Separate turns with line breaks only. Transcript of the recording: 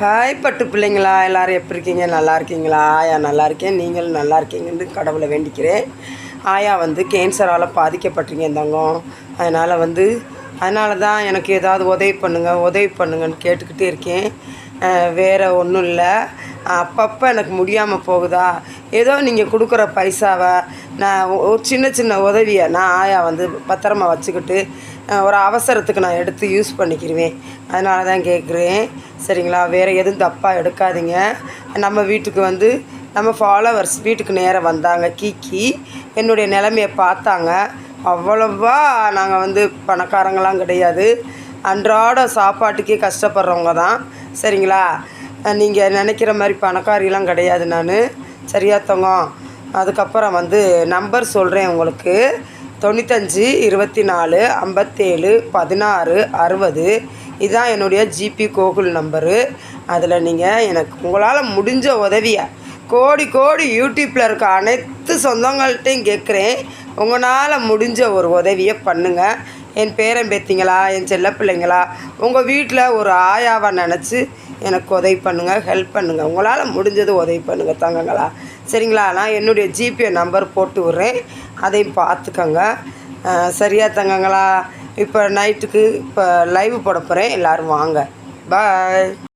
hi பட்டு பிள்ளைங்களா எல்லோரும் எப்படி இருக்கீங்க நல்லா இருக்கீங்களா ஆயா நல்லா இருக்கேன் நீங்களும் நல்லா இருக்கீங்கன்னு கடவுளை வேண்டிக்கிறேன் ஆயா வந்து கேன்சரால் பாதிக்கப்பட்டீங்க தங்கம் அதனால் வந்து அதனால தான் எனக்கு ஏதாவது உதவி பண்ணுங்கள் உதவி பண்ணுங்கன்னு கேட்டுக்கிட்டே இருக்கேன் வேறு ஒன்றும் இல்லை அப்பப்போ எனக்கு முடியாமல் போகுதா ஏதோ நீங்கள் கொடுக்குற பைசாவை நான் ஒரு சின்ன சின்ன உதவியை நான் ஆயா வந்து பத்திரமா வச்சுக்கிட்டு ஒரு அவசரத்துக்கு நான் எடுத்து யூஸ் பண்ணிக்கிடுவேன் அதனால தான் கேட்குறேன் சரிங்களா வேறு எதுவும் தப்பாக எடுக்காதீங்க நம்ம வீட்டுக்கு வந்து நம்ம ஃபாலோவர்ஸ் வீட்டுக்கு நேரம் வந்தாங்க கீக்கி என்னுடைய நிலைமையை பார்த்தாங்க அவ்வளோவா நாங்கள் வந்து பணக்காரங்களாம் கிடையாது அன்றாட சாப்பாட்டுக்கே கஷ்டப்படுறவங்க தான் சரிங்களா நீங்கள் நினைக்கிற மாதிரி பணக்காரிலாம் கிடையாது நான் சரியாத்தவங்க அதுக்கப்புறம் வந்து நம்பர் சொல்கிறேன் உங்களுக்கு தொண்ணூத்தஞ்சு இருபத்தி நாலு ஐம்பத்தேழு பதினாறு அறுபது இதுதான் என்னுடைய ஜிபி கோகுல் நம்பரு அதில் நீங்கள் எனக்கு உங்களால் முடிஞ்ச உதவியை கோடி கோடி யூடியூப்பில் இருக்க அனைத்து சொந்தங்கள்கிட்டையும் கேட்குறேன் உங்களால் முடிஞ்ச ஒரு உதவியை பண்ணுங்கள் என் பேரன் பேத்திங்களா என் செல்ல பிள்ளைங்களா உங்கள் வீட்டில் ஒரு ஆயாவை நினச்சி எனக்கு உதவி பண்ணுங்கள் ஹெல்ப் பண்ணுங்கள் உங்களால் முடிஞ்சது உதவி பண்ணுங்கள் தங்கங்களா சரிங்களா நான் என்னுடைய ஜிபே நம்பர் போட்டு விட்றேன் அதையும் பார்த்துக்கோங்க சரியாக தங்கங்களா இப்போ நைட்டுக்கு இப்போ லைவ் போட போகிறேன் எல்லோரும் வாங்க பாய்